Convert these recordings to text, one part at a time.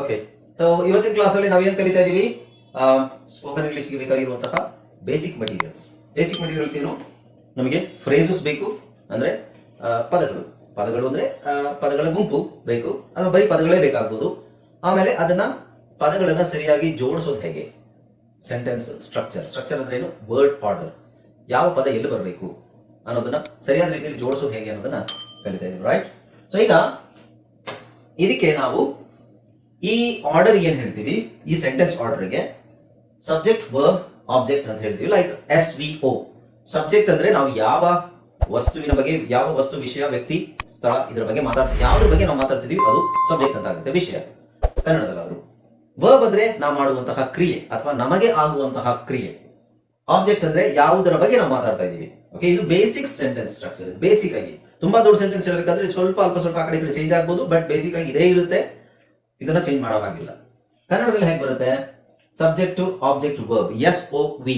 Okay so ಇವತ್ತಿನ ಕ್ಲಾಸಲ್ಲಿ ನಾವೇನು ಕಲಿತಾ ಇದೀವಿ? ಸ್ಪೋಕನ್ ಇಂಗ್ಲಿಷ್ಗೆ ಬೇಕಾಗಿರುವಂತಹ ಬೇಸಿಕ್ ಮಟೀರಿಯಲ್ಸ್ ಬೇಸಿಕ್ ಮಟೀರಿಯಲ್ಸ್ ಏನು? ನಮಗೆ ಫ್ರೇಸಸ್ ಬೇಕು, ಅಂದ್ರೆ ಪದಗಳು. ಪದಗಳು ಅಂದ್ರೆ ಪದಗಳ ಗುಂಪು ಬೇಕು. ಅಥವಾ ಬರೀ ಪದಗಳೇ ಬೇಕಾಗ್ಬೋದು. ಆಮೇಲೆ ಅದನ್ನ ಪದಗಳನ್ನು ಸರಿಯಾಗಿ ಜೋಡಿಸೋದು ಹೇಗೆ? ಸೆಂಟೆನ್ಸ್ ಸ್ಟ್ರಕ್ಚರ್ ಸ್ಟ್ರಕ್ಚರ್ ಅಂದ್ರೆ ಏನು? ವರ್ಡ್ ಆರ್ಡರ್ ಯಾವ ಪದ ಎಲ್ಲಿ ಬರಬೇಕು ಅನ್ನೋದನ್ನ ಸರಿಯಾದ ರೀತಿಯಲ್ಲಿ ಜೋಡಿಸೋದು ಹೇಗೆ ಅನ್ನೋದನ್ನ ಕಲಿತಾ ಇದ್ದೀವಿ ರೈಟ್ ಸೊ ಈಗ ಇದಕ್ಕೆ ನಾವು ಈ ಆರ್ಡರ್ ಏನ್ ಹೇಳ್ತೀವಿ? ಈ ಸೆಂಟೆನ್ಸ್ ಆರ್ಡರ್ಗೆ ಸಬ್ಜೆಕ್ಟ್ ವರ್ಬ್ ಆಬ್ಜೆಕ್ಟ್ ಅಂತ ಹೇಳ್ತೀವಿ. Like S V O subject ಅಂದ್ರೆ ನಾವು ಯಾವ ವಸ್ತುವಿನ ಬಗ್ಗೆ, ಯಾವ ವಸ್ತು, ವಿಷಯ, ವ್ಯಕ್ತಿ, ಸ್ಥಳ ಇದರ ಬಗ್ಗೆ ಮಾತಾಡ್ತೀವಿ. ಯಾವ್ದ್ರ ಬಗ್ಗೆ ನಾವು ಮಾತಾಡ್ತಿದೀವಿ? ಅದು ಸಬ್ಜೆಕ್ಟ್ ಅಂತ ಆಗುತ್ತೆ, ವಿಷಯ. ಕನ್ನಡದಲ್ಲಿ ಅವರು. ವರ್ಬ್ ಅಂದ್ರೆ ನಾವು ಮಾಡುವಂತಹ ಕ್ರಿಯೆ ಅಥವಾ ನಮಗೆ ಆಗುವಂತಹ ಕ್ರಿಯೆ. ಆಬ್ಜೆಕ್ಟ್ ಅಂದ್ರೆ ಯಾವುದರ ಬಗ್ಗೆ ನಾವು ಮಾತಾಡ್ತಾ ಇದೀವಿ ಓಕೆ ಇದು ಬೇಸಿಕ್ ಸೆಂಟೆನ್ಸ್ ಸ್ಟ್ರಕ್ಚರ್ ಬೇಸಿಕ್ ಆಗಿ. ತುಂಬಾ ದೊಡ್ಡ ಸೆಂಟೆನ್ಸ್ ಹೇಳಬೇಕಾದ್ರೆ ಸ್ವಲ್ಪ ಅಲ್ಪ ಸ್ವಲ್ಪ ಆ ಕಡೆ ಚೇಂಜ್ ಆಗ್ಬೋದು ಬಟ್ ಬೇಸಿಕ್ ಆಗಿ ಇದೇ ಇರುತ್ತೆ. ಇದನ್ನ ಚೇಂಜ್ ಮಾಡೋವಾಗಿಲ್ಲ ಕನ್ನಡದಲ್ಲಿ ಹೇಗೆ ಬರುತ್ತೆ? Subject object verb S O V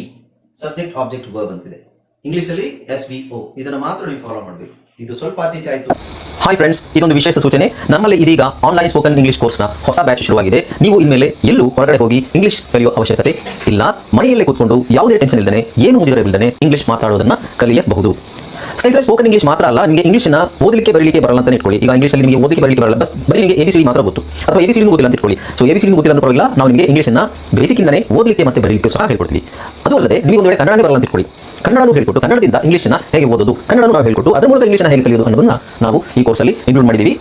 subject object verb ಅಂತಿದೆ. ಇಂಗ್ಲಿಷ್ ಅಲ್ಲಿ ಎಸ್ ವಿ ಒ ಇದನ್ನ ಮಾತ್ರ ನೀವು ಫಾಲೋ ಮಾಡಬೇಕು. ಇದು ಸ್ವಲ್ಪ ಈಚೆ ಆಯ್ತು. ಹಾಯ್ ಫ್ರೆಂಡ್ಸ್ ಇದೊಂದು ವಿಶೇಷ ಸೂಚನೆ. ನಮ್ಮಲ್ಲಿ ಇದೀಗ ಆನ್ಲೈನ್ ಸ್ಪೋಕನ್ ಇಂಗ್ಲಿಷ್ ಕೋರ್ಸ್ನ ಹೊಸ ಬ್ಯಾಚ್ ಶುರುವಾಗಿದೆ. ನೀವು ಇನ್ಮೇಲೆ ಎಲ್ಲೂ ಹೊರಗಡೆ ಹೋಗಿ ಇಂಗ್ಲಿಷ್ ಕಲಿಯುವ ಅವಶ್ಯಕತೆ ಇಲ್ಲ. ಮನೆಯಲ್ಲೇ ಕೂತ್ಕೊಂಡು ಯಾವುದೇ ಟೆನ್ಷನ್ ಇಲ್ಲದೆ ಏನು ಮುಗಿದಿರಬಿಲ್ಲದೆ ಇಂಗ್ಲಿಷ್ ಮಾತಾಡೋದನ್ನ ಕಲಿಯಬಹುದು. ಸ್ನೇಹಿತರೆ ಸ್ಪೋಕನ್ ಇಂಗ್ಲಿಷ್ ಮಾತ್ರ ಅಲ್ಲ, ನಿಮಗೆ ಇಂಗ್ಲಿಷ್ನ ಓದಲಿಕ್ಕೆ, ಬರಲಿಕ್ಕೆ ಬರಲ್ಲ ಅಂತ ಇಟ್ಕೊಳ್ಳಿ. ಈಗ ಇಂಗ್ಲಿಷಲ್ಲಿ ನಿಮಗೆ ಓದಲಿಕ್ಕೆ, ಬರಲಿಕ್ಕೆ ಬರಲ್ಲ. ಬಸ್ ಬರೀ ನಿಮಗೆ ಎ ಮಾತ್ರ ಗೊತ್ತು. ಅಥವಾ ಎ ಬಿ ಸಿ ಗೊತ್ತಿಲ್ಲ ಅಂತ ಇಟ್ಕೊಳ್ಳಿ. ಸೊ ಎ ಬಿ ಸಿ ಗೊತ್ತಿಲ್ಲ ಅಂತ ಪರವಾಗಿಲ್ಲ, ನಾವು ನಿಮಗೆ ಇಂಗ್ಲಿಷ್ನ ಬೇಸಿಕ್ಕಿಂದನೇ ಓದಲಿಕ್ಕೆ ಮತ್ತೆ ಬರಲಿಕ್ಕೆ ಸಹ ಹೇಳ್ಕೊಡ್ತೀವಿ. ಅದು ಅಲ್ಲದೆ, ನೀವು ಒಂದು ವೇಳೆ ಕನ್ನಡನೇ ಬರಲ್ಲ ಅಂತ ಇಟ್ಕೊಳ್ಳಿ. ಕನ್ನಡನೂ ಹೇಳ್ಕೊಟ್ಟು, ಕನ್ನಡದಿಂದ ಇಂಗ್ಲಿಷ್ನ ಹೇಗೆ ಓದೋದು, ಕನ್ನಡನೂ ನಾವು ಹೇಳ್ಕೊಟ್ಟು, ಅದರ ಮೂಲಕ ಇಂಗ್ಲಿಷ್ನ ಹೇಗೆ ಕಲಿಯೋದು ಅನ್ನೋದನ್ನ ನಾವು ಈ ಕೋರ್ಸಲ್ಲಿ ಇನ್ಕ್ಲೂಡ್ ಮಾಡಿದ್ದೀವಿ.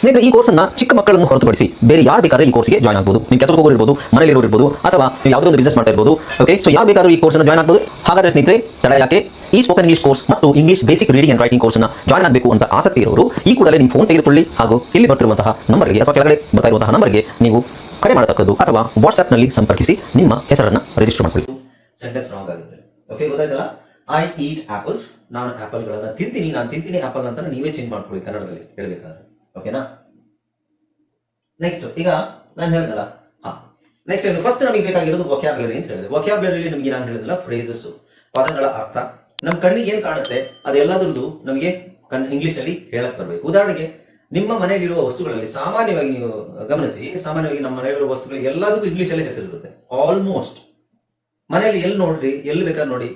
ಸ್ನೇಹಿತರೆ, ಈ ಕೋರ್ಸನ್ನ ಚಿಕ್ಕ ಮಕ್ಕಳನ್ನು ಹೊರತುಪಡಿಸಿ ಬೇರೆ ಯಾರು ಬೇಕಾದ್ರೆ ಈ ಕೋರ್ಸ್ಗೆ ಜಾಯ್ನ್ ಆಗ್ಬೋದು. ನೀವು ಕೆಲಸಕ್ಕೆ ಹೋಗೋರು ಇರ್ಬೋದು ಮನೆಯಲ್ಲಿ ಇರ್ಬೋದು, ಅಥವಾ ನೀವು ಯಾವುದೋ ಒಂದು ಬಿಸ್ನೆಸ್ ಮಾಡ್ತಾ ಇರ್ಬೋದು ಓಕೆ ಸೊ ಯಾರು ಬೇಕಾದ್ರೂ ಈ ಕೋರ್ಸ್ನ ಜಾಯ್ನ್ ಆಗ್ಬೋದು. ಹಾಗಾದ್ರೆ ಸ್ನೇಹಿತರೆ, ತಡ ಯಾಕೆ? ಈ ಸ್ಪೋಕನ್ ಇಂಗ್ಲಿಷ್ ಕೋರ್ಸ್ ಮತ್ತು English basic reading and writing ಕೋರ್ಸ್ನ ಜಾಯ್ನ್ ಆಗಬೇಕು ಅಂತ ಆಸಕ್ತಿ ಇರೋರು, ಈ ಕೂಡಲೇ ನಿಮ್ಮ ಫೋನ್ ತೆಗೆದುಕೊಳ್ಳಿ. ಹಾಗೂ ಇಲ್ಲಿ ಬರ್ತಿರುವಂತಹ ನಂಬರ್ಗೆ ಅಥವಾ ಕೆಳಗಡೆ ಬರ್ತಾ ಇರುವಂತಹ ನಂಬರ್ಗೆ ನೀವು ಕರೆ ಮಾಡತಕ್ಕದ್ದು ಅಥವಾ ವಾಟ್ಸ್ಆಪ್ನಲ್ಲಿ ಸಂಪರ್ಕಿಸಿ ನಿಮ್ಮ ಹೆಸರನ್ನು ರಿಜಿಸ್ಟರ್ ಮಾಡಿಕೊಳ್ಳಿ. ಸೆಂಟೆನ್ಸ್ ಐ ಈಟ್ ಆಪಲ್ಸ್ ನಾನು ಆಪಲ್ಗಳನ್ನು ತಿಂತೀನಿ. ನಾನು ತಿಂತೀನಿ ಆಪಲ್ ಅಂತ ನೀವೇ ಚೇಂಜ್ ಮಾಡ್ಕೊಳ್ಳಿ ಕನ್ನಡದಲ್ಲಿ. ಹೇಳ್ಬೇಕಾದ್ರೆ. ಓಕೆನಾ ನೆಕ್ಸ್ಟ್ ಈಗ ನಾನು ಹೇಳ್ದಲ್ಲ. ನೆಕ್ಸ್ಟ್ ಏನು ಫಸ್ಟ್ ನಮಗೆ ಬೇಕಾಗಿರೋದು ವೊಕ್ಯಾಬ್ಲರಿ ಅಂತ ಹೇಳಿದೆ. ವೊಕ್ಯಾಬ್ಲರಿ ನಮಗೆ ನಾನು ಹೇಳಿದಲ್ಲ ಫ್ರೇಸಸ್ ಪದಗಳ ಅರ್ಥ. ನಮ್ಮ ಕಣ್ಣಿಗೆ ಏನ್ ಕಾಣುತ್ತೆ? ಅದೆಲ್ಲದ್ರದ್ದು ನಮಗೆ ಇಂಗ್ಲಿಷ್ ಅಲ್ಲಿ ಹೇಳಕ್ ಬರಬೇಕು. ಉದಾಹರಣೆಗೆ, ನಿಮ್ಮ ಮನೆಯಲ್ಲಿರುವ ವಸ್ತುಗಳಲ್ಲಿ ಸಾಮಾನ್ಯವಾಗಿ ನೀವು ಗಮನಿಸಿ, ಸಾಮಾನ್ಯವಾಗಿ ನಮ್ಮ ಮನೆಯಲ್ಲಿರುವ ವಸ್ತುಗಳು ಎಲ್ಲದಕ್ಕೂ ಇಂಗ್ಲಿಷ್ ಅಲ್ಲಿ ಹೆಸರಿರುತ್ತೆ. ಆಲ್ಮೋಸ್ಟ್ ಮನೆಯಲ್ಲಿ ಎಲ್ಲಿ ನೋಡ್ರಿ, ಎಲ್ಲಿ ಬೇಕಾದ್ರೆ ನೋಡಿ.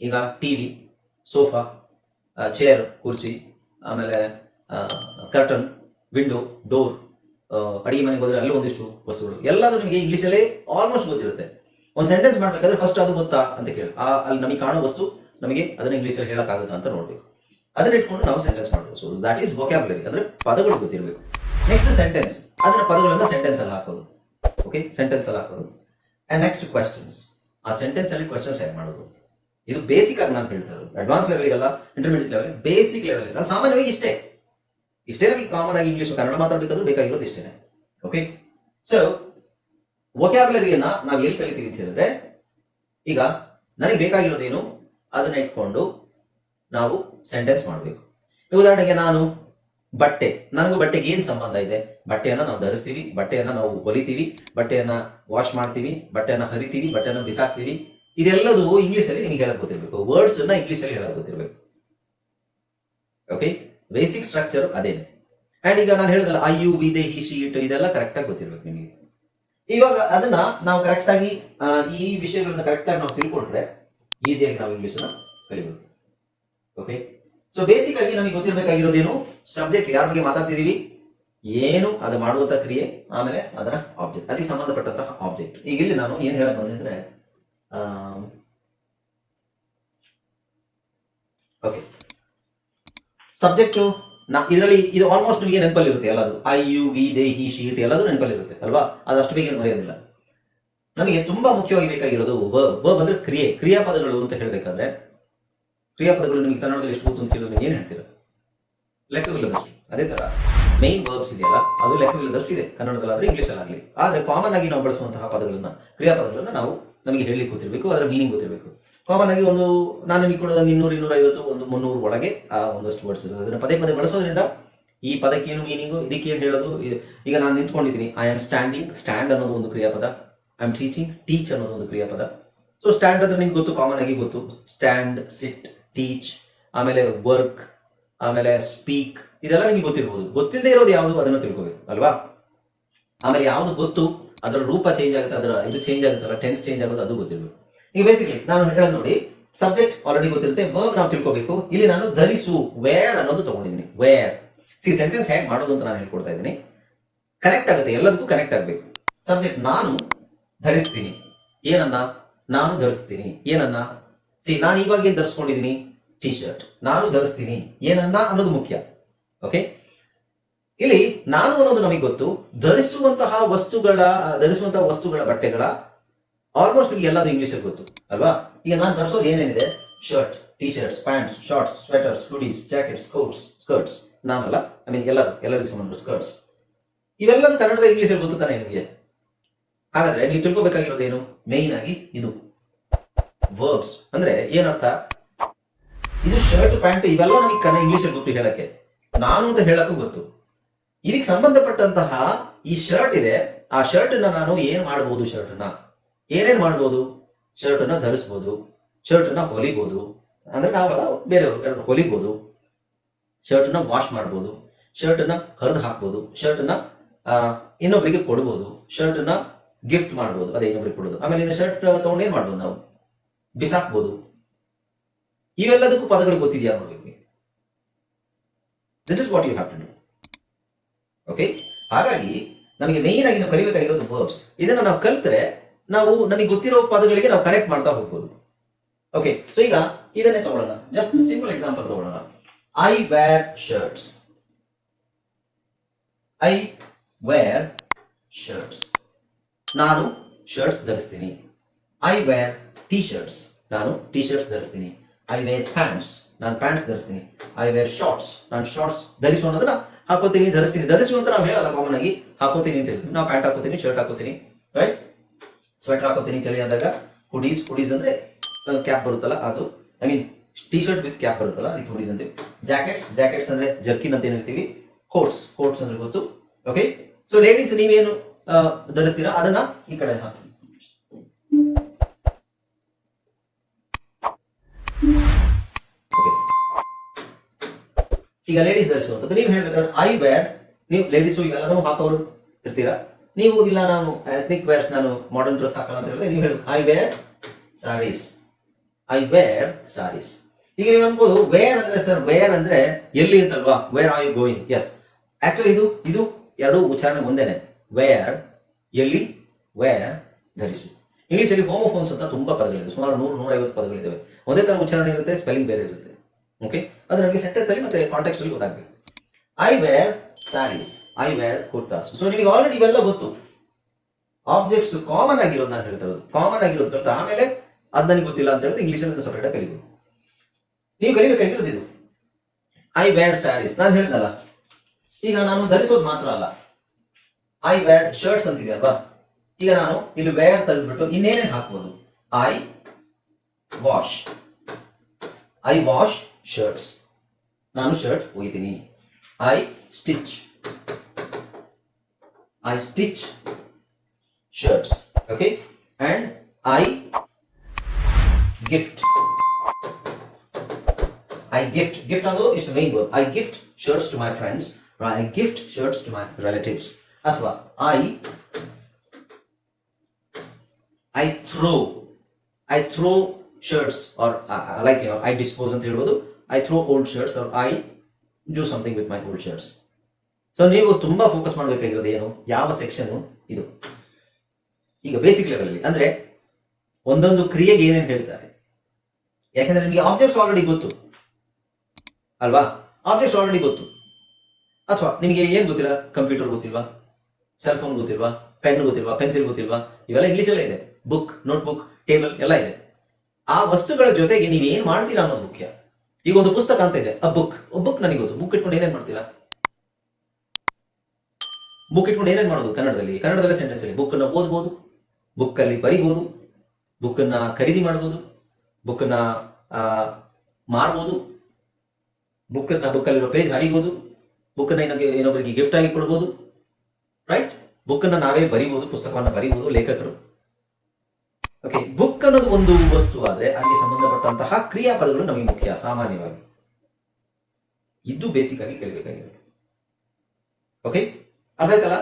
ಈಗ ಟಿವಿ ಸೋಫಾ ಚೇರ್ ಕುರ್ಚಿ, ಆಮೇಲೆ ಕರ್ಟನ್ ವಿಂಡೋ ಡೋರ್ ಅಡಿಗೆ ಮನೆಗೆ ಹೋದ್ರೆ ಅಲ್ಲಿ ಒಂದಿಷ್ಟು ವಸ್ತುಗಳು. ಎಲ್ಲಾದ್ರೂ ನಿಮಗೆ ಇಂಗ್ಲಿಷಲ್ಲೇ ಆಲ್ಮೋಸ್ಟ್ ಗೊತ್ತಿರುತ್ತೆ. ಒಂದು ಸೆಂಟೆನ್ಸ್ ಮಾಡ್ಬೇಕಾದ್ರೆ ಫಸ್ಟ್ ಅದು ಗೊತ್ತಾ ಅಂತ ಕೇಳಿ. ಆ, ಅಲ್ಲಿ ನಮಗೆ ಕಾಣೋ ವಸ್ತು ನಮಗೆ ಅದನ್ನ ಇಂಗ್ಲಿಷಲ್ಲಿ ಹೇಳಕ್ಕಾಗುತ್ತಾ ಅಂತ ನೋಡ್ಬೇಕು. ಅದನ್ನ ಇಟ್ಕೊಂಡು ನಾವು ಸೆಂಟೆನ್ಸ್ ಮಾಡಬೇಕು. ಸೊ ದಟ್ ಈಸ್ ವೊಕ್ಯಾಬ್ಲರಿ ಅಂದ್ರೆ ಪದಗಳು ಗೊತ್ತಿರಬೇಕು. ನೆಕ್ಸ್ಟ್ ಸೆಂಟೆನ್ಸ್ ಅದರ ಪದಗಳನ್ನ ಸೆಂಟೆನ್ಸ್ ಅಲ್ಲಿ ಹಾಕೋದು. ಓಕೆ ಸೆಂಟೆನ್ಸ್ ಅಲ್ಲಿ ಹಾಕೋದು. ಅಂಡ್ ನೆಕ್ಸ್ಟ್ ಕ್ವೆಶನ್ಸ್ ಆ ಸೆಂಟೆನ್ಸ್ ಅಲ್ಲಿ ಕ್ವೆಶನ್ಸ್ ಹೇಗೆ ಮಾಡೋದು. ಇದು ಬೇಸಿಕ್ ಆಗಿ ನಾನು ಹೇಳ್ತಾ ಇರೋದು. ಅಡ್ವಾನ್ಸ್ ಲೆವೆಲ್ಗೆಲ್ಲ ಇಂಟರ್ಮೀಡಿಯೇಟ್ ಲೆವೆಲ್ ಬೇಸಿಕ್ ಲೆವೆಲ್ ಸಾಮಾನ್ಯವಾಗಿ ಇಷ್ಟೇ. ಇಷ್ಟೇ ನಮಗೆ ಕಾಮನ್ ಆಗಿ ಇಂಗ್ಲಿಷ್ ಕನ್ನಡ ಮಾತಾಡಬೇಕಾದ್ರೂ ಬೇಕಾಗಿರೋದು ಇಷ್ಟೇನೆ. ಓಕೆ ಸೊ ವೊಕ್ಯಾಬ್ಲರಿಯನ್ನ ನಾವು ಎಲ್ಲಿ ಕಲಿತೀವಿ ಅಂತ ಹೇಳಿದ್ರೆ, ಈಗ ನನಗೆ ಬೇಕಾಗಿರೋದೇನು, ಅದನ್ನ ಇಟ್ಕೊಂಡು ನಾವು ಸೆಂಟೆನ್ಸ್ ಮಾಡಬೇಕು. ಉದಾಹರಣೆಗೆ ನಾನು ಬಟ್ಟೆ, ನನಗೂ ಬಟ್ಟೆಗೆ ಏನ್ ಸಂಬಂಧ ಇದೆ? ಬಟ್ಟೆಯನ್ನ ನಾವು ಧರಿಸ್ತೀವಿ, ಬಟ್ಟೆಯನ್ನ ನಾವು ಹೊಲಿತೀವಿ, ಬಟ್ಟೆಯನ್ನ ವಾಶ್ ಮಾಡ್ತೀವಿ, ಬಟ್ಟೆಯನ್ನ ಹರಿತೀವಿ, ಬಟ್ಟೆಯನ್ನ ಬಿಸಾಕ್ತೀವಿ. ಇದೆಲ್ಲದೂ ಇಂಗ್ಲಿಷ್ ಅಲ್ಲಿ ನಿಮಗೆ ಹೇಳಕ್ ಗೊತ್ತಿರ್ಬೇಕು. ವರ್ಡ್ಸ್ ಅನ್ನ ಇಂಗ್ಲಿಷ್ ಹೇಳಕ್ ಗೊತ್ತಿರ್ಬೇಕು. ಓಕೆ ಬೇಸಿಕ್ ಸ್ಟ್ರಕ್ಚರ್ ಅದೇ. ಅಂಡ್ ಈಗ ನಾನು ಹೇಳಿದಲ್ಲ I you we they he she it ಇದೆಲ್ಲ ಕರೆಕ್ಟ್ ಆಗಿ ಗೊತ್ತಿರ್ಬೇಕು ನಿಮಗೆ. ಇವಾಗ ಅದನ್ನ ನಾವು ಕರೆಕ್ಟ್ ಆಗಿ ಆ, ಈ ವಿಷಯಗಳನ್ನ ಕರೆಕ್ಟ್ ಆಗಿ ನಾವು ತಿಳ್ಕೊಂಡ್ರೆ ಈಸಿಯಾಗಿ ನಾವು ಇಂಗ್ಲಿಷ್ ಕಲಿಬಹುದು ಓಕೆ ಸೊ ಬೇಸಿಕ್ ಆಗಿ ನಮಗೆ ಗೊತ್ತಿರಬೇಕಾಗಿರೋದೇನು? ಸಬ್ಜೆಕ್ಟ್ ಯಾರ ಬಗ್ಗೆ ಮಾತಾಡ್ತಿದೀವಿ? ಏನು ಅದು ಮಾಡುವಂತ ಕ್ರಿಯೆ ಆಮೇಲೆ ಅದರ ಆಬ್ಜೆಕ್ಟ್ ಅದಕ್ಕೆ ಸಂಬಂಧಪಟ್ಟಂತಹ ಆಬ್ಜೆಕ್ಟ್ ಈಗ ಇಲ್ಲಿ ನಾನು ಏನ್ ಹೇಳಕ್ ಬಂದಿದ್ರೆ ಅಂದ್ರೆ ಓಕೆ ಸಬ್ಜೆಕ್ಟ್ ನಾ, ಇದರಲ್ಲಿ ಇದು ಆಲ್ಮೋಸ್ಟ್ ನಿಮಗೆ ನೆನಪಲ್ಲಿರುತ್ತೆ ಎಲ್ಲದು I, you, we, they, he she it ಎಲ್ಲದೂ ನೆನಪಲ್ಲಿ ಇರುತ್ತೆ ಅಲ್ವಾ? ಅದು ಅಷ್ಟು ಬೇಗ ಮರೆಯೋದಿಲ್ಲ ನಮಗೆ ತುಂಬಾ ಮುಖ್ಯವಾಗಿ ಬೇಕಾಗಿರೋದು ಬ ಬಂದ್ರೆ ಕ್ರಿಯೆ, ಕ್ರಿಯಾಪದಗಳು ಅಂತ ಹೇಳಬೇಕಾದ್ರೆ, ಕ್ರಿಯಾಪದಗಳು ನಿಮಗೆ ಕನ್ನಡದಲ್ಲಿ ಎಷ್ಟು ಗೊತ್ತು ಅಂತ ಕೇಳಿದ್ರೆ ಏನು ಹೇಳ್ತೀರಾ? ಲೆಕ್ಕವಿಲ್ಲದಷ್ಟು. ಅದೇ ತರ ಮೈನ್ ವರ್ಬ್ಸ್ ಇದೆಯಲ್ಲ, ಅದು ಲೆಕ್ಕವಿಲ್ಲದಷ್ಟು ಇದೆ. ಕನ್ನಡದಲ್ಲಾದ್ರೆ ಇಂಗ್ಲಿಷ್ ಆದರೆ ಆದ್ರೆ ಕಾಮನ್ ಆಗಿ ನಾವು ಬಳಸುವಂತಹ ಪದಗಳನ್ನ, ಕ್ರಿಯಾಪದಗಳನ್ನ ನಾವು ನಮಗೆ ಹೇಳಿ ಗೊತ್ತಿರಬೇಕು, ಅದರ ಮೀನಿಂಗ್ ಗೊತ್ತಿರಬೇಕು. ಕಾಮನ್ ಆಗಿ ಒಂದು ನಾನು ನಿಮಗೆ ಕೂಡ ಒಂದು ಇನ್ನೂರು ಇನ್ನೂರ ಐವತ್ತು ಒಂದು ಮುನ್ನೂರು ಒಳಗೆ, ಆ, ಒಂದಷ್ಟು ವರ್ಡ್ಸ್ ಅದನ್ನ ಪದೇ ಪದೇ ಬಳಸೋದ್ರಿಂದ ಈ ಪದಕ್ಕೆ ಏನು ಮೀನಿಂಗು ಇದಕ್ಕೆ ಏನು ಹೇಳೋದು ಈಗ ನಾನು ನಿಂತ್ಕೊಂಡಿದ್ದೀನಿ. ಐ ಆಮ್ ಸ್ಟ್ಯಾಂಡಿಂಗ್ ಸ್ಟ್ಯಾಂಡ್ ಅನ್ನೋದು ಒಂದು ಕ್ರಿಯಾಪದ. ಐ ಆಮ್ ಟೀಚಿಂಗ್ ಟೀಚ್ ಅನ್ನೋದು ಒಂದು ಕ್ರಿಯಾಪದ. ಸೊ ಸ್ಟ್ಯಾಂಡ್ ಅಂದ್ರೆ ನಿಮ್ಗೆ ಗೊತ್ತು ಕಾಮನ್ ಆಗಿ ಗೊತ್ತು. ಸ್ಟ್ಯಾಂಡ್ ಸಿಟ್ ಟೀಚ್ ಆಮೇಲೆ ವರ್ಕ್ ಆಮೇಲೆ ಸ್ಪೀಕ್ ಇದೆಲ್ಲ ನಿಮಗೆ ಗೊತ್ತಿರ್ಬೋದು. ಗೊತ್ತಿಲ್ಲದೆ ಇರೋದು ಯಾವುದು, ಅದನ್ನು ತಿಳ್ಕೋಬೇಕು, ಅಲ್ವಾ? ಆಮೇಲೆ ಯಾವುದು ಗೊತ್ತು ಅದರ ರೂಪ ಚೇಂಜ್ ಆಗುತ್ತೆ, ಅದರ ಇದು ಚೇಂಜ್ ಆಗುತ್ತಲ್ಲ ಟೆನ್ಸ್ ಚೇಂಜ್ ಆಗೋದು, ಅದು ಗೊತ್ತಿರಬೇಕು. ಈಗ ಬೇಸಿಕಲಿ ನಾನು ಹೇಳೋದು ನೋಡಿ ಸಬ್ಜೆಕ್ಟ್ ಆಲ್ರೆಡಿ ಗೊತ್ತಿರುತ್ತೆ ವರ್ಬ್ ನಾವು ತಿಳ್ಕೋಬೇಕು. ಇಲ್ಲಿ ನಾನು ಧರಿಸು ವೇರ್ ಅನ್ನೋದು ತಗೊಂಡಿದ್ದೀನಿ. ವೇರ್ ಸಿ ಸೆಂಟೆನ್ಸ್ ಹೇಗೆ ಮಾಡೋದು ಅಂತ ನಾನು ಹೇಳ್ಕೊಡ್ತಾ ಇದ್ದೀನಿ. ಕನೆಕ್ಟ್ ಆಗುತ್ತೆ, ಎಲ್ಲದಕ್ಕೂ ಕನೆಕ್ಟ್ ಆಗಬೇಕು. ಸಬ್ಜೆಕ್ಟ್ ನಾನು ಧರಿಸ್ತೀನಿ. ಏನನ್ನ? ನಾನು ಧರಿಸ್ತೀನಿ. ಏನನ್ನ? ಸಿ ನಾನು ಇವಾಗ ಏನ್ ಧರಿಸ್ಕೊಂಡಿದ್ದೀನಿ? ಟಿ ಶರ್ಟ್ ನಾನು ಧರಿಸ್ತೀನಿ. ಏನನ್ನ ಅನ್ನೋದು ಮುಖ್ಯ. ಓಕೆ ಇಲ್ಲಿ ನಾನು ಅನ್ನೋದು ನಮಗೆ ಗೊತ್ತು. ಧರಿಸುವಂತಹ ವಸ್ತುಗಳ ಧರಿಸುವಂತಹ ವಸ್ತುಗಳ ಬಟ್ಟೆಗಳ ಆಲ್ಮೋಸ್ಟ್ ಎಲ್ಲದು ಇಂಗ್ಲಿಷ್ ಗೊತ್ತು, ಅಲ್ವಾ? ಈಗ ನಾನು ತರಿಸೋದು ಏನೇನಿದೆ? Shirt T shirts pants shorts sweaters hoodies jackets coats skirts ನಾನಲ್ಲ ಐ ಮೀನ್ ಎಲ್ಲರೂ ಎಲ್ಲರಿಗೂ ಸಂಬಂಧ ಸ್ಕರ್ಟ್ಸ್ ಇವೆಲ್ಲದೂ ಕನ್ನಡದ ಇಂಗ್ಲಿಷ್ ಗೊತ್ತು ತಾನೆ ನಿಮಗೆ? ಹಾಗಾದ್ರೆ ನೀವು ತಿಳ್ಕೊಬೇಕಾಗಿರೋದೇನು? ಮೇಯ್ನ್ ಆಗಿ ಇದು. ವರ್ಬ್ಸ್ ಅಂದ್ರೆ ಏನರ್ಥ? ಇದು ಶರ್ಟ್ ಪ್ಯಾಂಟ್ ಇವೆಲ್ಲ ನನಗೆ ಕನ್ನಡ ಇಂಗ್ಲಿಷ್ ಗೊತ್ತು ಹೇಳಕ್ಕೆ. ನಾನು ಅಂತ ಹೇಳಕ್ಕೂ ಗೊತ್ತು. ಇದಕ್ಕೆ ಸಂಬಂಧಪಟ್ಟಂತಹ ಈ ಶರ್ಟ್ ಇದೆ. ಆ ಶರ್ಟ್ ನಾನು ಏನ್ ಮಾಡಬಹುದು ಶರ್ಟ್ನ? ಏನೇನ್ ಮಾಡ್ಬೋದು? ಶರ್ಟ್ ಅನ್ನ ಧರಿಸ್ಬೋದು ಶರ್ಟ್ ಅನ್ನ ಹೊಲಿಬಹುದು ಅಂದ್ರೆ ನಾವೆಲ್ಲ ಬೇರೆಯವ್ರ ಹೊಲಿಬಹುದು ಶರ್ಟ್ ಅನ್ನ ವಾಶ್ ಮಾಡ್ಬೋದು. ಶರ್ಟ್ ಅನ್ನ ಹರಿದು ಹಾಕ್ಬೋದು. ಶರ್ಟ್ ಅನ್ನ ಇನ್ನೊಬ್ಬರಿಗೆ ಕೊಡ್ಬೋದು. ಶರ್ಟ್ ಅನ್ನ ಗಿಫ್ಟ್ ಮಾಡ್ಬೋದು. ಅದೇ ಇನ್ನೊಬ್ರಿಗೆ ಕೊಡೋದು. ಆಮೇಲೆ ಶರ್ಟ್ ತಗೊಂಡು ಏನ್ ಮಾಡ್ಬೋದು ನಾವು? ಬಿಸಾಕ್ಬೋದು. ಇವೆಲ್ಲದಕ್ಕೂ ಪದಗಳು ಗೊತ್ತಿದೆಯಾ ನೋಡ್ಬೇಕು this is what you have to do okay ಹಾಗಾಗಿ, ನಮಗೆ ಮೇಯ್ನ್ ಆಗಿ ನಾವು ಕಲಿಬೇಕಾಗಿರೋದು ವರ್ಬ್ಸ್ ಇದನ್ನ ನಾವು ಕಲ್ತ್ರೆ ನಾವು ನಮಗೆ ಗೊತ್ತಿರೋ ಪದಗಳಿಗೆ ನಾವು ಕನೆಕ್ಟ್ ಮಾಡ್ತಾ ಹೋಗ್ಬೋದು. ಓಕೆ ಸೊ ಈಗ ಇದನ್ನೇ ತಗೊಳ್ಳೋಣ. ಜಸ್ಟ್ ಸಿಂಪಲ್ ಎಕ್ಸಾಂಪಲ್ ತಗೊಳ್ಳೋಣ. I wear shirts I wear shirts ನಾನು ಶರ್ಟ್ಸ್ ಧರಿಸ್ತೀನಿ. ಐ ವೇರ್ ಟಿ ಶರ್ಟ್ಸ್ ನಾನು ಟಿ ಶರ್ಟ್ಸ್ ಧರಿಸ್ತೀನಿ. ಐ ವೇರ್ ಪ್ಯಾಂಟ್ಸ್ ನಾನು ಪ್ಯಾಂಟ್ಸ್ ಧರಿಸ್ತೀನಿ. ಐ ವೇರ್ ಶಾರ್ಟ್ಸ್ ನಾನು ಶಾರ್ಟ್ಸ್ ಧರಿಸು ಅನ್ನೋದನ್ನ ಹಾಕೋತೀನಿ, ಧರಿಸ್ತೀನಿ. ಧರಿಸುವಂತ ನಾವು ಹೇಳಲ್ಲ ಕಾಮನ್ ಆಗಿ ಹಾಕೋತೀನಿ ಅಂತ ಹೇಳ್ತೀವಿ ನಾವು ಪ್ಯಾಂಟ್ ಹಾಕೋತೀನಿ ಶರ್ಟ್ ಹಾಕೋತೀನಿ ರೈಟ್ ಸ್ವೆಟರ್ ಹಾಕೋತೀನಿ ಚಳಿ ಆದಾಗ ಹುಡೀಸ್ ಹುಡೀಸ್ ಅಂದ್ರೆ ಕ್ಯಾಪ್ ಬರುತ್ತಲ್ಲ, ಅದು I mean T shirt with cap ಬರುತ್ತಲ್ಲ, ಅದಕ್ಕೆ ಹುಡೀಸ್ ಅಂತೀವಿ. ಜಾಕೆಟ್ಸ್ ಜಾಕೆಟ್ಸ್ ಅಂದ್ರೆ ಜರ್ಕಿನ್ ಅಂತ ಏನಿರ್ತೀವಿ. ಕೋಟ್ಸ್ ಕೋಟ್ಸ್ ಅಂದ್ರೆ ಗೊತ್ತು. ಓಕೆ ಸೊ ಲೇಡೀಸ್ ನೀವೇನು ಧರಿಸ್ತೀರಾ? ಅದನ್ನ ಈ ಕಡೆ ಹಾಕಿ. ಈಗ ಲೇಡೀಸ್ ಧರಿಸುವಂಥದ್ದು. ನೀವು ಹೇಳ್ಬೇಕಾದ್ರೆ ಐ ವೇರ್ ನೀವು ಲೇಡೀಸ್ ಇವೆಲ್ಲದನ್ನು ಹಾಕೋರು ಇರ್ತೀರಾ? ನೀವು ಇಲ್ಲ ನಾನು ಎಥ್ನಿಕ್ ವೇರ್ಸ್ ನಾನು ಮಾಡರ್ನ್ ಡ್ರೆಸ್ ಹಾಕಲ್ಲ ಅಂತ ಹೇಳಿದ್ರೆ ನೀವು ಹೇಳಿ I wear saris I wear saris ಈಗ ನೀವು ಅನ್ಬೋದು ವೇರ್ ಅಂದ್ರೆ ಸರ್ ವೇರ್ ಅಂದ್ರೆ ಎಲ್ಲಿ ಅಂತಲ್ವಾ? Where are you going S actually ಇದು ಇದು ಎರಡು ಉಚ್ಚಾರಣೆ ಒಂದೇನೆ. ವೇರ್ ಎಲ್ಲಿ ವೇರ್ ಧರಿಸು ಇಂಗ್ಲಿಷ್ ಅಲ್ಲಿ ಹೋಮೋಫೋನ್ಸ್ ಅಂತ ತುಂಬಾ ಪದಗಳಿವೆ ಸುಮಾರು ನೂರು, ನೂರೈವತ್ತು ಪದಗಳಿದ್ದಾವೆ ಒಂದೇ ತರ ಉಚ್ಚಾರಣೆ ಇರುತ್ತೆ ಸ್ಪೆಲ್ಲಿಂಗ್ ಬೇರೆ ಇರುತ್ತೆ. ಓಕೆ ಅದು ನನಗೆ ಸೆಂಟೆನ್ಸ್ ಅಲ್ಲಿ ಮತ್ತೆ ಕಾಂಟ್ಯಾಕ್ಟ್ ಅಲ್ಲಿ ಗೊತ್ತಾಗಬೇಕು. I wear saris I wear kurtas so ನಿಮಗೆ ಆಲ್ರೆಡಿ ಇವೆಲ್ಲ ಗೊತ್ತು. ಆಬ್ಜೆಕ್ಟ್ಸ್ ಕಾಮನ್ ಆಗಿರೋದು ನಾನು ಹೇಳ್ತಾ ಇರೋದು ಕಾಮನ್ ಆಗಿರೋದು ಅರ್ಥ ಆಮೇಲೆ ಅದ್ ನನಗೆ ಗೊತ್ತಿಲ್ಲ ಅಂತ ಹೇಳಿದ್ರೆ ಇಂಗ್ಲೀಷ್ ಅಲ್ಲಿ ಸಪರೇಟ್ ಕಲಿಬೇಕು. ನೀವು ಕಲಿಬೇಕಾಗಿರೋದು ಇದು. ಐ ವೇರ್ ಸ್ಯಾರೀಸ್ ನಾನು ಹೇಳಿದಲ್ಲ ಈಗ ನಾನು ಧರಿಸೋದು ಮಾತ್ರ ಅಲ್ಲ. ಐ ವೇರ್ ಶರ್ಟ್ಸ್ ಅಂತಿದೆ ಅಲ್ವಾ? ಈಗ ನಾನು ಇಲ್ಲಿ ವೇರ್ ತೆಗೆದ್ಬಿಟ್ಟು ಇನ್ನೇನೇನು ಹಾಕ್ಬೋದು? I wash I wash shirts ನಾನು shirt ಒಯ್ತೀನಿ I stitch I stitch shirts okay and I gift I gift gift ಅದು is main word I gift shirts to my friends I gift shirts to my relatives ಅಥವಾ I I throw I throw shirts or like I dispose ಅಂತ ಹೇಳ್ಬೋದು I throw old shirts or I do something with my old shirts So ನೀವು ತುಂಬಾ focus ಮಾಡಬೇಕಾಗಿರೋದು ಏನು? ಯಾವ section ಇದು. ಈಗ ಬೇಸಿಕ್ ಲೆವೆಲ್ ಅಲ್ಲಿ. ಅಂದ್ರೆ ಒಂದೊಂದು ಕ್ರಿಯೆಗೆ ಏನೇನು ಹೇಳ್ತಾರೆ? ಯಾಕಂದ್ರೆ ನಿಮಗೆ ಆಬ್ಜೆಕ್ಟ್ಸ್ ಆಲ್ರೆಡಿ ಗೊತ್ತು. ಅಲ್ವಾ? ಆಬ್ಜೆಕ್ಟ್ಸ್ ಆಲ್ರೆಡಿ ಗೊತ್ತು. ಅಥವಾ ನಿಮಗೆ ಏನ್ ಗೊತ್ತಿಲ್ಲ? ಕಂಪ್ಯೂಟರ್ ಗೊತ್ತಿಲ್ವಾ? ಸೆಲ್ ಫೋನ್ ಗೊತ್ತಿಲ್ವಾ? ಪೆನ್ ಗೊತ್ತಿಲ್ವಾ? ಪೆನ್ಸಿಲ್ ಗೊತ್ತಿಲ್ವಾ? ಇವೆಲ್ಲ ಇಂಗ್ಲಿಷಲ್ಲೇ ಇದೆ. ಬುಕ್ ನೋಟ್ ಬುಕ್ ಟೇಬಲ್ ಎಲ್ಲ ಇದೆ. ಆ ವಸ್ತುಗಳ ಜೊತೆಗೆ ನೀವು ಏನ್ ಮಾಡ್ತೀರಾ ಅನ್ನೋದು ಮುಖ್ಯ. ಈಗ ಒಂದು ಪುಸ್ತಕ ಅಂತ ಇದೆ. ಆ ಬುಕ್ ಬುಕ್ ನನಗೆ ಗೊತ್ತು. ಬುಕ್ ಇಟ್ಕೊಂಡು ಏನೇನ್ ಮಾಡ್ತೀರಾ? ಬುಕ್ ಇಟ್ಕೊಂಡು ಏನೇನು ಮಾಡೋದು? ಕನ್ನಡದಲ್ಲಿ. ಕನ್ನಡದಲ್ಲೇ ಸೆಂಟೆನ್ಸ್ ಅಲ್ಲಿ ಬುಕ್ ಅನ್ನ ಓದ್ಬೋದು. ಬುಕ್ ಅಲ್ಲಿ ಬರಿಬಹುದು ಬುಕ್ ಅನ್ನ ಖರೀದಿ ಮಾಡಬಹುದು ಬುಕ್ ಅನ್ನ ಆ, ಮಾರ್ಬೋದು. ಬುಕ್ ಅನ್ನ ಬುಕ್ ಅಲ್ಲಿರೋ ಪೇಜ್ ಹರಿಬಹುದು ಬುಕ್ ಅನ್ನ ಇನ್ನೊಬ್ಬರಿಗೆ ಗಿಫ್ಟ್ ಆಗಿ ಕೊಡ್ಬೋದು. ರೈಟ್ ಬುಕ್ ಅನ್ನ ನಾವೇ ಬರಿಬಹುದು ಪುಸ್ತಕವನ್ನ ಬರಿಬಹುದು ಲೇಖಕರು. ಓಕೆ ಬುಕ್ ಅನ್ನೋದು ಒಂದು ವಸ್ತು ಆದ್ರೆ ಅಲ್ಲಿ ಸಂಬಂಧಪಟ್ಟಂತಹ ಕ್ರಿಯಾಪದಗಳು ನಮಗೆ ಮುಖ್ಯ ಸಾಮಾನ್ಯವಾಗಿ. ಇದು ಬೇಸಿಕ್ ಆಗಿ ಕೇಳಬೇಕಾಗಿದೆ ಓಕೆ ಅರ್ಥ ಆಯ್ತಲ್ಲ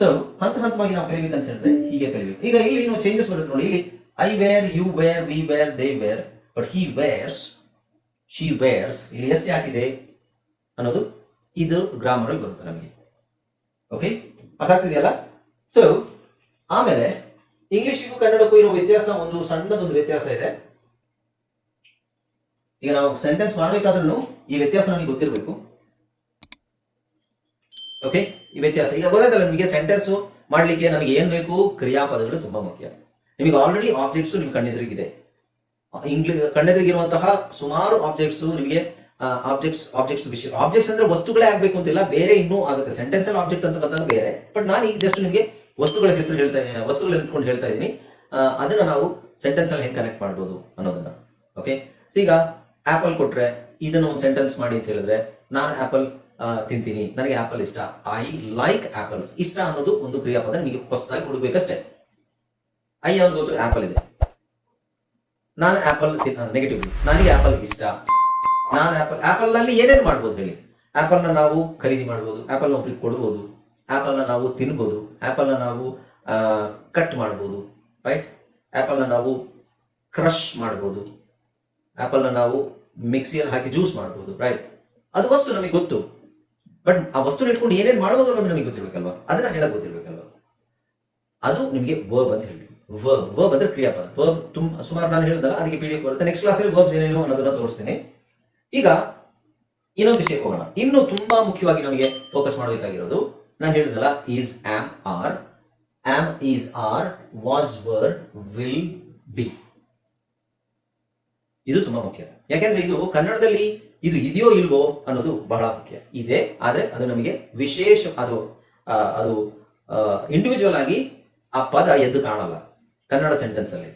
ಸೊ ಹಂತ ಹಂತವಾಗಿ ನಾವು ಕಲಿಬೇಕು ಅಂತ ಹೇಳಿದ್ರೆ ಹೀಗೆ ಕಲಿಬೇಕು. ಈಗ ಇಲ್ಲಿ ನೀವು ಚೇಂಜಸ್ ಬರುತ್ತೆ ನೋಡಿ, ಇಲ್ಲಿ I wear you wear we wear they wear but he wears she wears ಇಲ್ಲಿ ಎಸ್ ಯಾಕಿದೆ ಅನ್ನೋದು ಇದು ಗ್ರಾಮರ್ ಬರುತ್ತೆ ನಮಗೆ. ಓಕೆ ಅರ್ಥ ಆಗ್ತಿದೆಯಲ್ಲ? ಸೊ ಆಮೇಲೆ ಇಂಗ್ಲಿಷಿಗೂ ಕನ್ನಡಕ್ಕೂ ಇರೋ ವ್ಯತ್ಯಾಸ, ಒಂದು ಸಣ್ಣದೊಂದು ವ್ಯತ್ಯಾಸ ಇದೆ. ಈಗ ನಾವು ಸೆಂಟೆನ್ಸ್ ಮಾಡಬೇಕಾದ್ರೂ ಈ ವ್ಯತ್ಯಾಸ ನಮಗೆ ಗೊತ್ತಿರಬೇಕು. ಓಕೆ ಈ ವ್ಯತ್ಯಾಸ. ಈಗ ಗೊತ್ತಾಯ್ತಲ್ಲ ನಿಮಗೆ? ಸೆಂಟೆನ್ಸ್ ಮಾಡ್ಲಿಕ್ಕೆ ನಮಗೆ ಏನ್ ಬೇಕು? ಕ್ರಿಯಾಪದಗಳು ತುಂಬಾ ಮುಖ್ಯ. ನಿಮಗೆ ಆಲ್ರೆಡಿ ಆಬ್ಜೆಕ್ಟ್ಸ್ ನಿಮ್ಗೆ ಕಣ್ಣೆದುರಿಗಿದೆ ಇಂಗ್ಲಿಷ್ ಕಣ್ಣೆದುರಿಗಿರುವಂತಹ ಸುಮಾರು ಆಬ್ಜೆಕ್ಟ್ಸ್ ನಿಮಗೆ ಆಬ್ಜೆಕ್ಟ್ಸ್ ಆಬ್ಜೆಕ್ಟ್ಸ್ ವಿಷಯ ಆಬ್ಜೆಕ್ಟ್ಸ್ ಅಂದ್ರೆ ವಸ್ತುಗಳೇ ಆಗ್ಬೇಕು ಅಂತಿಲ್ಲ, ಬೇರೆ ಇನ್ನೂ ಆಗುತ್ತೆ. ಸೆಂಟೆನ್ಸ್ ಅಲ್ಲಿ ಆಬ್ಜೆಕ್ಟ್ ಅಂತ ಬಂದಾಗ ಬೇರೆ. ಬಟ್ ನಾನು ಈಗ ಜಸ್ಟ್ ನಿಮಗೆ ವಸ್ತುಗಳ ಹೆಸರು ಹೇಳ್ತಾ ಇದ್ದೀನಿ. ವಸ್ತುಗಳ ಇಟ್ಕೊಂಡು ಹೇಳ್ತಾ ಇದ್ದೀನಿ. ಅದನ್ನ ನಾವು ಸೆಂಟೆನ್ಸ್ ಅಲ್ಲಿ ಹೆಂಗೆ ಕನೆಕ್ಟ್ ಮಾಡ್ಬೋದು ಅನ್ನೋದನ್ನ. ಓಕೆ ಈಗ ಆಪಲ್ ಕೊಟ್ರೆ ಇದನ್ನ ಒಂದು ಸೆಂಟೆನ್ಸ್ ಮಾಡಿ ಅಂತ ಹೇಳಿದ್ರೆ, ನಾನು ಆಪಲ್ ತಿಂತೀನಿ. ನನಗೆ ಆಪಲ್ ಇಷ್ಟ. ಐ ಲೈಕ್ ಆಪಲ್ಸ್ ಇಷ್ಟ ಅನ್ನೋದು ಒಂದು ಕ್ರಿಯಾಪದ ನಿಮಗೆ ಹೊಸದಾಗಿ ಹುಡುಕ್ಬೇಕಷ್ಟೇ. ಐ ಯಾವ್ದು ಗೊತ್ತು? ಆಪಲ್ ಇದೆ. ನಾನು ಆಪಲ್ ನೆಗೆಟಿವ್ ನನಗೆ ಆಪಲ್ ಇಷ್ಟ. ನಾನು ಆಪಲ್ ಆಪಲ್ನಲ್ಲಿ ಏನೇನು ಮಾಡ್ಬೋದು ಹೇಳಿ? ಆಪಲ್ನ ನಾವು ಖರೀದಿ ಮಾಡ್ಬೋದು ಆಪಲ್ನ ಒಬ್ರಿಗೆ ಕೊಡ್ಬೋದು ಆಪಲ್ನ ನಾವು ತಿನ್ಬೋದು ಆಪಲ್ನ ನಾವು ಕಟ್ ಮಾಡ್ಬೋದು ರೈಟ್ ಆಪಲ್ನ ನಾವು ಕ್ರಷ್ ಮಾಡ್ಬೋದು ಆಪಲ್ನ ನಾವು ಮಿಕ್ಸಿಯಲ್ಲಿ ಹಾಕಿ ಜ್ಯೂಸ್ ಮಾಡ್ಬೋದು ರೈಟ್ ಅದು ವಸ್ತು ನಮಗೆ ಗೊತ್ತು. ಬಟ್ ಆ ವಸ್ತು ಇಟ್ಕೊಂಡು ಏನೇನ್ ಮಾಡ್ಬೋದು ಅನ್ನೋದು ನಮಗೆ ಗೊತ್ತಿರ್ಬೇಕಲ್ವಾ? ಅದನ್ನ ಹೇಳಕ್ ಗೊತ್ತಿರ್ಬೇಕಲ್ವಾ? ಅದು ನಿಮಗೆ ವರ್ಬ್ ಅಂತ ಹೇಳ್ತೀವಿ ವರ್ಬ್ ವರ್ಬ್ ಅಂದ್ರೆ ಕ್ರಿಯಾಪದ. ವರ್ಬ್ ತುಂಬ ಸುಮಾರು ನಾನು ಹೇಳಿದಲ್ಲ ಅದಕ್ಕೆ ಪಿ ಡಿ ಎಫ್ ಬರುತ್ತೆ ನೆಕ್ಸ್ಟ್ ಕ್ಲಾಸಲ್ಲಿ ವರ್ಬ್ಸ್ ಏನೇನು ಅನ್ನೋದನ್ನ ತೋರಿಸ್ತೇನೆ. ಈಗ ಇನ್ನೊಂದು ವಿಷಯಕ್ಕೆ ಹೋಗೋಣ. ಇನ್ನು ತುಂಬಾ ಮುಖ್ಯವಾಗಿ ನಮಗೆ ಫೋಕಸ್ ಮಾಡಬೇಕಾಗಿರೋದು, ನಾನು ಹೇಳಿದಲ್ಲ is am are am is are was were will be ಇದು ತುಂಬಾ ಮುಖ್ಯ. ಯಾಕೆಂದ್ರೆ ಇದು ಕನ್ನಡದಲ್ಲಿ ಇದು ಇದೆಯೋ ಇಲ್ವೋ ಅನ್ನೋದು ಬಹಳ ಮುಖ್ಯ. ಇದೆ, ಆದರೆ ಅದು ನಮಗೆ ವಿಶೇಷ, ಅದು ಅದು ಇಂಡಿವಿಜುವಲ್ ಆಗಿ ಆ ಪದ ಎದ್ದು ಕಾಣಲ್ಲ. ಕನ್ನಡ ಸೆಂಟೆನ್ಸ್ ಅಲ್ಲಿ.